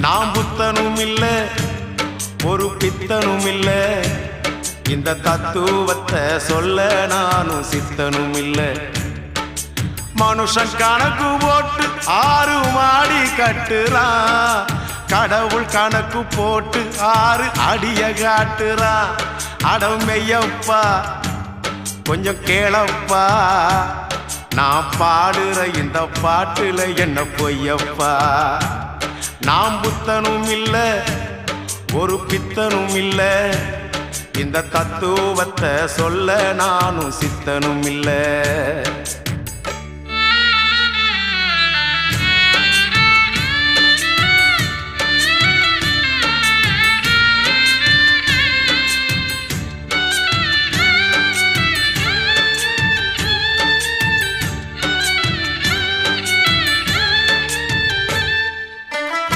நான் புத்தனும் இல்ல ஒரு பித்தனும் இல்ல. இந்த தத்துவத்தை சொல்ல நானும் சித்தனும் இல்ல. மனுஷன் கணக்கு போட்டு ஆறு மாடி கட்டுறான். கடவுள் கணக்கு போட்டு ஆறு அடிய காட்டுறான். அடமையப்பா கொஞ்சம் கேளப்பா. நான் பாடுற இந்த பாட்டுல என்ன பொய்யப்பா? நான் புத்தனும் இல்ல ஒரு பித்தனும் இல்ல. இந்த தத்துவத்தை சொல்ல நானும் சித்தனும் இல்லை.